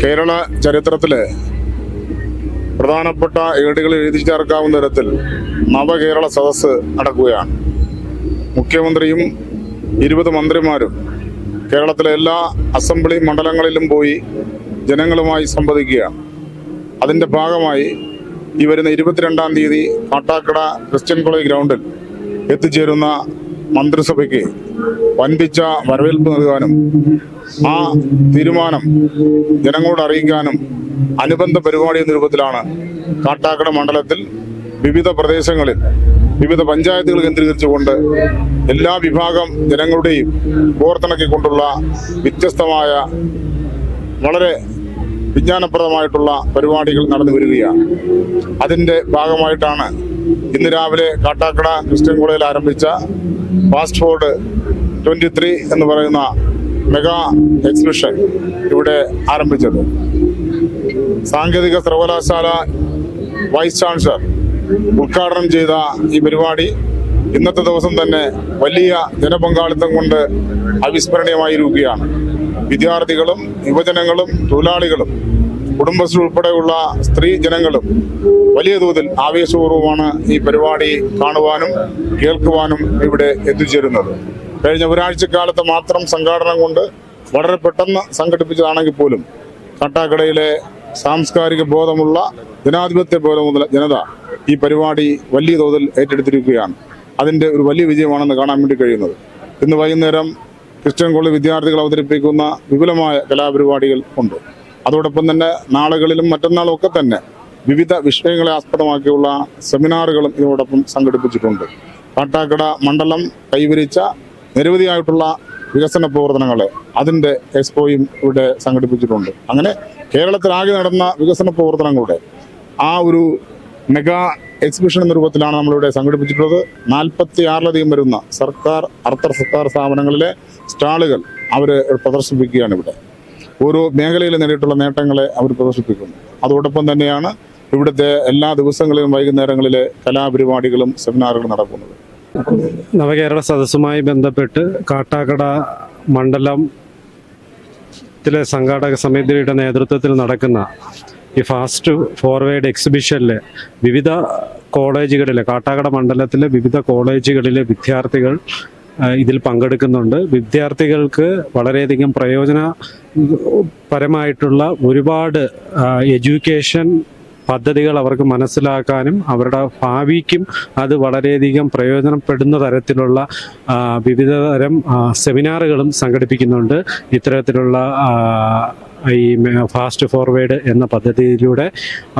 കേരള ചരിത്രത്തിലെ പ്രധാനപ്പെട്ട ഏടുകൾ എഴുതി ചേർക്കാവുന്ന തരത്തിൽ നവകേരള സദസ്സ് നടക്കുകയാണ് മുഖ്യമന്ത്രിയും ഇരുപത് മന്ത്രിമാരും കേരളത്തിലെ എല്ലാ അസംബ്ലി മണ്ഡലങ്ങളിലും പോയി ജനങ്ങളുമായി സംവദിക്കുകയാണ്. അതിന്റെ ഭാഗമായി ഈ വരുന്ന ഇരുപത്തിരണ്ടാം തീയതി കാട്ടാക്കട ക്രിസ്ത്യൻ കോളേജ് ഗ്രൗണ്ടിൽ എത്തിച്ചേരുന്ന മന്ത്രിസഭയ്ക്ക് വൻപിച്ച വരവേൽപ്പ് നൽകാനും ആ തീരുമാനം ജനങ്ങളോട് അറിയിക്കാനും അനുബന്ധ പരിപാടി എന്ന രൂപത്തിലാണ് കാട്ടാക്കട മണ്ഡലത്തിൽ വിവിധ പ്രദേശങ്ങളിൽ വിവിധ പഞ്ചായത്തുകൾ കേന്ദ്രീകരിച്ചുകൊണ്ട് എല്ലാ വിഭാഗം ജനങ്ങളുടെയും കോർത്തിണക്കിക്കൊണ്ടുള്ള വ്യത്യസ്തമായ വളരെ വിജ്ഞാനപ്രദമായിട്ടുള്ള പരിപാടികൾ നടന്നു വരികയാണ്. അതിന്റെ ഭാഗമായിട്ടാണ് ഇന്ന് രാവിലെ കാട്ടാക്കട ക്രിസ്ത്യൻ കോളേജിൽ ആരംഭിച്ച ഫാസ്റ്റ് ഫോർഡ് ട്വന്റി ത്രീ എന്ന് പറയുന്ന മെഗാ എക്സിബിഷൻ ഇവിടെ ആരംഭിച്ചത്. സാങ്കേതിക സർവകലാശാല വൈസ് ചാൻസലർ ഉദ്ഘാടനം ചെയ്ത ഈ പരിപാടി ഇന്നത്തെ ദിവസം തന്നെ വലിയ ജനപങ്കാളിത്തം കൊണ്ട് അവിസ്മരണീയമായിരിക്കുകയാണ് വിദ്യാർത്ഥികളും യുവജനങ്ങളും തൊഴിലാളികളും കുടുംബശ്രീ ഉൾപ്പെടെയുള്ള സ്ത്രീ ജനങ്ങളും വലിയ തോതിൽ ആവേശപൂർവമാണ് ഈ പരിപാടി കാണുവാനും കേൾക്കുവാനും ഇവിടെ എത്തിച്ചേരുന്നത്. കഴിഞ്ഞ ഒരാഴ്ചക്കാലത്ത് മാത്രം സംഘാടനം കൊണ്ട് വളരെ പെട്ടെന്ന് സംഘടിപ്പിച്ചതാണെങ്കിൽ പോലും കട്ടാക്കടയിലെ സാംസ്കാരിക ബോധമുള്ള ജനാധിപത്യ ബോധമുള്ള ജനത ഈ പരിപാടി വലിയ തോതിൽ ഏറ്റെടുത്തിരിക്കുകയാണ്. അതിന്റെ ഒരു വലിയ വിജയമാണെന്ന് കാണാൻ വേണ്ടി കഴിയുന്നത്. ഇന്ന് വൈകുന്നേരം ക്രിസ്ത്യൻ കോളേജ് വിദ്യാർത്ഥികൾ അവതരിപ്പിക്കുന്ന വിപുലമായ കലാപരിപാടികൾ ഉണ്ട്. അതോടൊപ്പം തന്നെ നാളുകളിലും മറ്റന്നാളും ഒക്കെ തന്നെ വിവിധ വിഷയങ്ങളെ ആസ്പദമാക്കിയുള്ള സെമിനാറുകളും ഇതോടൊപ്പം സംഘടിപ്പിച്ചിട്ടുണ്ട്. കാട്ടാക്കട മണ്ഡലം കൈവരിച്ച നിരവധിയായിട്ടുള്ള വികസന പ്രവർത്തനങ്ങൾ അതിന്റെ എക്സ്പോയും ഇവിടെ സംഘടിപ്പിച്ചിട്ടുണ്ട്. അങ്ങനെ കേരളത്തിലാകെ നടന്ന വികസന പ്രവർത്തനങ്ങളുടെ ആ ഒരു മെഗാ എക്സിബിഷൻ എന്ന രൂപത്തിലാണ് നമ്മളിവിടെ സംഘടിപ്പിച്ചിട്ടുള്ളത്. നാൽപ്പത്തി ആറിലധികം വരുന്ന സർക്കാർ അർദ്ധ സർക്കാർ സ്ഥാപനങ്ങളിലെ സ്റ്റാളുകൾ അവർ പ്രദർശിപ്പിക്കുകയാണ് ഇവിടെ. ഓരോ മേഖലയിൽ നേടിയിട്ടുള്ള നേട്ടങ്ങളെ അവർ പ്രദർശിപ്പിക്കുന്നു. അതോടൊപ്പം തന്നെയാണ് ഇവിടുത്തെ എല്ലാ ദിവസങ്ങളിലും വൈകുന്നേരങ്ങളിലെ കലാപരിപാടികളും സെമിനാറുകളും നടക്കുന്നത്. നവകേരള സദസ്സുമായി ബന്ധപ്പെട്ട് കാട്ടാക്കട മണ്ഡലം ത്തിലെ സംഘാടക സമിതിയുടെ നേതൃത്വത്തിൽ നടക്കുന്ന ഈ ഫാസ്റ്റ് ഫോർവേഡ് എക്സിബിഷനിൽ വിവിധ കോളേജുകളിലെ കാട്ടാക്കട മണ്ഡലത്തിലെ വിവിധ കോളേജുകളിലെ വിദ്യാർത്ഥികൾ ഇതിൽ പങ്കെടുക്കുന്നുണ്ട്. വിദ്യാർത്ഥികൾക്ക് വളരെയധികം പ്രയോജന പരമായിട്ടുള്ള ഒരുപാട് എഡ്യൂക്കേഷൻ പദ്ധതികൾ അവർക്ക് മനസ്സിലാക്കാനും അവരുടെ ഭാവിക്കും അത് വളരെയധികം പ്രയോജനപ്പെടുന്ന തരത്തിലുള്ള വിവിധ തരം സെമിനാറുകളും സംഘടിപ്പിക്കുന്നുണ്ട്. ഇത്തരത്തിലുള്ള ഈ ഫാസ്റ്റ് ഫോർവേഡ് എന്ന പദ്ധതിയിലൂടെ.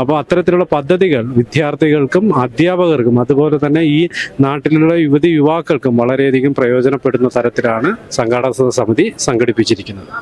അപ്പോൾ അത്തരത്തിലുള്ള പദ്ധതികൾ വിദ്യാർത്ഥികൾക്കും അധ്യാപകർക്കും അതുപോലെ തന്നെ ഈ നാട്ടിലുള്ള യുവതി യുവാക്കൾക്കും വളരെയധികം പ്രയോജനപ്പെടുന്ന തരത്തിലാണ് സംഘാടക സമിതി സംഘടിപ്പിച്ചിരിക്കുന്നത്.